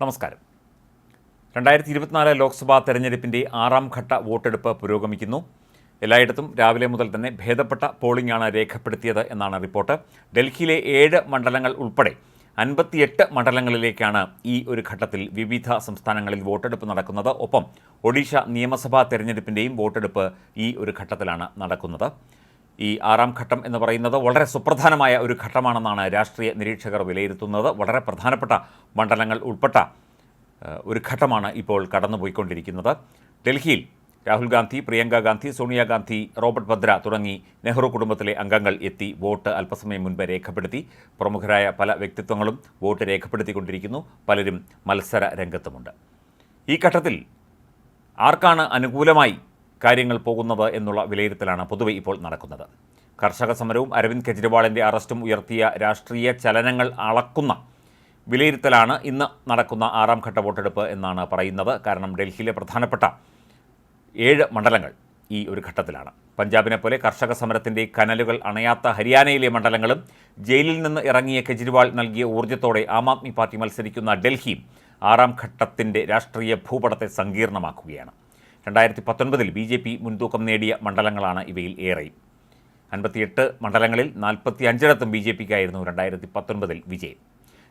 നമസ്കാരം. രണ്ടായിരത്തി ഇരുപത്തിനാല് ലോക്സഭാ തെരഞ്ഞെടുപ്പിന്റെ ആറാം ഘട്ട വോട്ടെടുപ്പ് പുരോഗമിക്കുന്നു. എല്ലായിടത്തും രാവിലെ മുതൽ തന്നെ ഭേദപ്പെട്ട പോളിംഗ് ആണ് രേഖപ്പെടുത്തിയത് എന്നാണ് റിപ്പോർട്ട്. ഡൽഹിയിലെ ഏഴ് മണ്ഡലങ്ങൾ ഉൾപ്പെടെ അൻപത്തിയെട്ട് മണ്ഡലങ്ങളിലേക്കാണ് ഈ ഒരു ഘട്ടത്തിൽ വിവിധ സംസ്ഥാനങ്ങളിൽ വോട്ടെടുപ്പ് നടക്കുന്നത്. ഒപ്പം ഒഡീഷ നിയമസഭാ തെരഞ്ഞെടുപ്പിന്റെയും വോട്ടെടുപ്പ് ഈ ഒരു ഘട്ടത്തിലാണ് നടക്കുന്നത്. ഈ ആറാം ഘട്ടം എന്ന് പറയുന്നത് വളരെ സുപ്രധാനമായ ഒരു ഘട്ടമാണെന്നാണ് രാഷ്ട്രീയ നിരീക്ഷകർ വിലയിരുത്തുന്നത്. വളരെ പ്രധാനപ്പെട്ട മണ്ഡലങ്ങൾ ഉൾപ്പെട്ട ഒരു ഘട്ടമാണ് ഇപ്പോൾ കടന്നുപോയിക്കൊണ്ടിരിക്കുന്നത്. ഡൽഹിയിൽ രാഹുൽ ഗാന്ധി പ്രിയങ്ക ഗാന്ധി സോണിയാഗാന്ധി റോബർട്ട് ഭദ്ര തുടങ്ങി നെഹ്റു കുടുംബത്തിലെ അംഗങ്ങൾ എത്തി വോട്ട് അല്പസമയം മുൻപ് രേഖപ്പെടുത്തി. പ്രമുഖരായ പല വ്യക്തിത്വങ്ങളും വോട്ട് രേഖപ്പെടുത്തിക്കൊണ്ടിരിക്കുന്നു. പലരും മത്സര രംഗത്തുമുണ്ട്. ഈ ഘട്ടത്തിൽ ആർക്കാണ് അനുകൂലമായി കാര്യങ്ങൾ പോകുന്നത് എന്നുള്ള വിലയിരുത്തലാണ് പൊതുവെ ഇപ്പോൾ നടക്കുന്നത്. കർഷക സമരവും അരവിന്ദ് കെജ്രിവാളിന്റെ അറസ്റ്റും ഉയർത്തിയ രാഷ്ട്രീയ ചലനങ്ങൾ അളക്കുന്ന വിലയിരുത്തലാണ് ഇന്ന് നടക്കുന്ന ആറാം ഘട്ട വോട്ടെടുപ്പ് എന്നാണ് പറയുന്നത്. കാരണം ഡൽഹിയിലെ പ്രധാനപ്പെട്ട ഏഴ് മണ്ഡലങ്ങൾ ഈ ഒരു ഘട്ടത്തിലാണ്. പഞ്ചാബിനെ പോലെ കർഷക സമരത്തിന്റെ കനലുകൾ അണയാത്ത ഹരിയാനയിലെ മണ്ഡലങ്ങളും ജയിലിൽ നിന്ന് ഇറങ്ങിയ കെജ്രിവാൾ നൽകിയ ഊർജത്തോടെ ആം ആദ്മി പാർട്ടി മത്സരിക്കുന്ന ഡൽഹിയും ആറാം ഘട്ടത്തിന്റെ രാഷ്ട്രീയ ഭൂപടത്തെ സങ്കീർണമാക്കുകയാണ്. രണ്ടായിരത്തി പത്തൊൻപതിൽ ബി ജെ പി മുൻതൂക്കം നേടിയ മണ്ഡലങ്ങളാണ് ഇവയിൽ ഏറെയും. അൻപത്തിയെട്ട് മണ്ഡലങ്ങളിൽ നാൽപ്പത്തി അഞ്ചിടത്തും ബി ജെ പിക്കായിരുന്നു രണ്ടായിരത്തി പത്തൊൻപതിൽ വിജയം.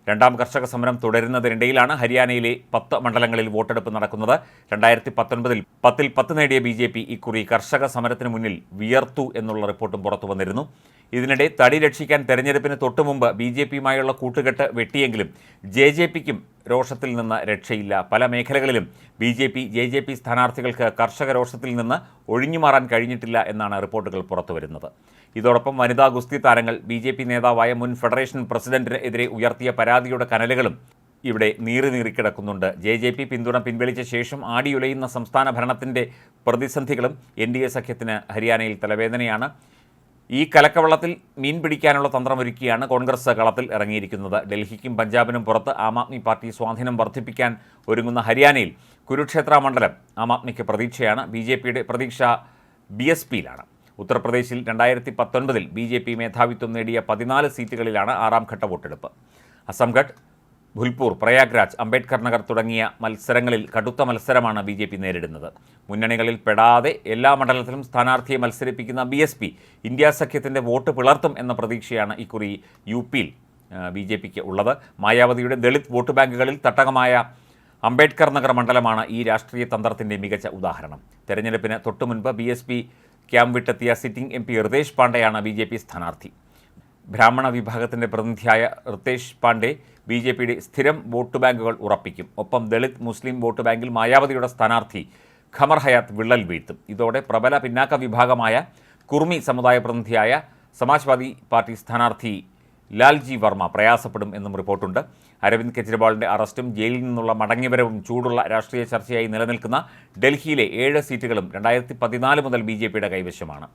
രണ്ടാം കർഷക സമരം തുടരുന്നതിനിടയിലാണ് ഹരിയാനയിലെ പത്ത് മണ്ഡലങ്ങളിൽ വോട്ടെടുപ്പ് നടക്കുന്നത്. രണ്ടായിരത്തി പത്തൊൻപതിൽ പത്തിൽ പത്ത് നേടിയ ബി ജെ പി ഇക്കുറി കർഷക സമരത്തിന് മുന്നിൽ വിയർത്തു എന്നുള്ള റിപ്പോർട്ടും പുറത്തു വന്നിരുന്നു. ഇതിനിടെ തടി രക്ഷിക്കാൻ തെരഞ്ഞെടുപ്പിന് തൊട്ടുമുമ്പ് ബി ജെ പിയുമായുള്ള കൂട്ടുകെട്ട് വെട്ടിയെങ്കിലും ജെ ജെ പിക്കും രോഷത്തിൽ നിന്ന് രക്ഷയില്ല. പല മേഖലകളിലും B J P J J P സ്ഥാനാർത്ഥികൾക്ക് കർഷക രോഷത്തിൽ നിന്ന് ഒഴിഞ്ഞുമാറാൻ കഴിഞ്ഞിട്ടില്ല എന്നാണ് റിപ്പോർട്ടുകൾ പുറത്തുവരുന്നത് ഇതോടൊപ്പം വനിതാ ഗുസ്തി താരങ്ങൾ ബി ജെ പി നേതാവായ മുൻ ഫെഡറേഷൻ പ്രസിഡന്റിനെതിരെ ഉയർത്തിയ പരാതിയുടെ കനലുകളും ഇവിടെ നീറി നീറിക്കിടക്കുന്നുണ്ട് ജെ ജെ പി പിന്തുണ പിൻവലിച്ച ശേഷം ആടിയുലയുന്ന സംസ്ഥാന ഭരണത്തിന്റെ പ്രതിസന്ധികളും എൻ ഡി എ സഖ്യത്തിന് ഹരിയാനയിൽ തലവേദനയാണ്. ഈ കലക്കവെള്ളത്തിൽ മീൻ പിടിക്കാനുള്ള തന്ത്രമൊരുക്കിയാണ് കോൺഗ്രസ് കളത്തിൽ ഇറങ്ങിയിരിക്കുന്നത്. ഡൽഹിക്കും പഞ്ചാബിനും പുറത്ത് ആം ആദ്മി പാർട്ടി സ്വാധീനം വർദ്ധിപ്പിക്കാൻ ഒരുങ്ങുന്ന ഹരിയാനയിൽ കുരുക്ഷേത്ര മണ്ഡലം ആം ആദ്മിക്ക് പ്രതീക്ഷയാണ്. ബി ജെ പിയുടെ പ്രതീക്ഷ ബി എസ് പിയിലാണ്. ഉത്തർപ്രദേശിൽ രണ്ടായിരത്തി പത്തൊൻപതിൽ ബി ജെ പി മേധാവിത്വം നേടിയ പതിനാല് സീറ്റുകളിലാണ് ആറാം ഘട്ട വോട്ടെടുപ്പ്. അസംഗഡ് ഭുൽപൂർ പ്രയാഗ്രാജ് അംബേദ്കർ നഗർ തുടങ്ങിയ മത്സരങ്ങളിൽ കടുത്ത മത്സരമാണ് ബി ജെ പി നേരിടുന്നത്. മുന്നണികളിൽ പെടാതെ എല്ലാ മണ്ഡലത്തിലും സ്ഥാനാർത്ഥിയെ മത്സരിപ്പിക്കുന്ന ബി എസ് പി ഇന്ത്യ സഖ്യത്തിന്റെ വോട്ട് പിളർത്തും എന്ന പ്രതീക്ഷയാണ് ഇക്കുറി യു പിയിൽ ബി ജെ പിക്ക് ഉള്ളത്. മായാവതിയുടെ ദളിത് വോട്ട് ബാങ്കുകളിൽ തട്ടകമായ അംബേദ്കർ നഗർ മണ്ഡലമാണ് ഈ രാഷ്ട്രീയ തന്ത്രത്തിന്റെ മികച്ച ഉദാഹരണം. തെരഞ്ഞെടുപ്പിന് തൊട്ടുമുൻപ് ബി എസ് പി ക്യാമ്പ് വിട്ടെത്തിയ സിറ്റിംഗ് എം പി ഹൃദേശ് പാണ്ഡെയാണ് ബി ജെ പി സ്ഥാനാർത്ഥി. ബ്രാഹ്മണ വിഭാഗത്തിന്റെ പ്രതിനിധിയായ റിതേഷ് പാണ്ഡെ ബി ജെ പിയുടെ സ്ഥിരം വോട്ട് ബാങ്കുകൾ ഉറപ്പിക്കും. ഒപ്പം ദളിത് മുസ്ലിം വോട്ട് ബാങ്കിൽ മായാവതിയുടെ സ്ഥാനാർത്ഥി ഖമർ ഹയാത്ത് വിള്ളൽ വീഴ്ത്തും. ഇതോടെ പ്രബല പിന്നാക്ക വിഭാഗമായ കുർമി സമുദായ പ്രതിനിധിയായ സമാജ്വാദി പാർട്ടി സ്ഥാനാർത്ഥി ലാൽജി വർമ്മ പ്രയാസപ്പെടും എന്നും റിപ്പോർട്ടുണ്ട്. അരവിന്ദ് കെജ്രിവാളിന്റെ അറസ്റ്റും ജയിലിൽ നിന്നുള്ള മടങ്ങിവരവും ചൂടുള്ള രാഷ്ട്രീയ ചർച്ചയായി നിലനിൽക്കുന്ന ഡൽഹിയിലെ ഏഴ് സീറ്റുകളും രണ്ടായിരത്തി പതിനാല് മുതൽ ബി കൈവശമാണ്.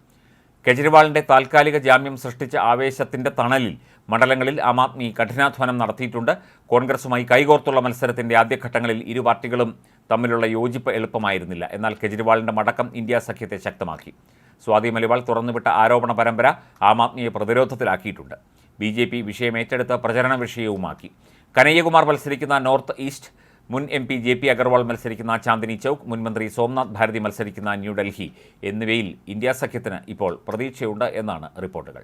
കെജ്രിവാളിന്റെ താൽക്കാലിക ജാമ്യം സൃഷ്ടിച്ച ആവേശത്തിന്റെ തണലിൽ മണ്ഡലങ്ങളിൽ ആം ആദ്മി കഠിനാധ്വാനം നടത്തിയിട്ടുണ്ട്. കോൺഗ്രസുമായി കൈകോർത്തുള്ള മത്സരത്തിന്റെ ആദ്യഘട്ടങ്ങളിൽ ഇരു പാർട്ടികളും തമ്മിലുള്ള യോജിപ്പ് എളുപ്പമായിരുന്നില്ല. എന്നാൽ കെജ്രിവാളിന്റെ മടക്കം ഇന്ത്യ സഖ്യത്തെ ശക്തമാക്കി. സ്വാതി മലിവാൾ തുറന്നുവിട്ട ആരോപണ പരമ്പര ആം ആദ്മിയെ പ്രതിരോധത്തിലാക്കിയിട്ടുണ്ട്. ബി ജെ പി വിഷയം ഏറ്റെടുത്ത് പ്രചരണ വിഷയവുമാക്കി. കനയ്യകുമാർ മത്സരിക്കുന്ന നോർത്ത് ഈസ്റ്റ് മുൻ M P J P Agarwal മത്സരിക്കുന്ന ചാന്ദിനി ചൗക്ക് മുൻ മന്ത്രി സോംനാഥ് ഭാരതി മത്സരിക്കുന്ന ന്യൂഡൽഹി. എന്നിവയിൽ ഇന്ത്യ സഖ്യത്തിന് ഇപ്പോൾ പ്രതീക്ഷയുണ്ട് എന്നാണ് റിപ്പോർട്ടുകൾ.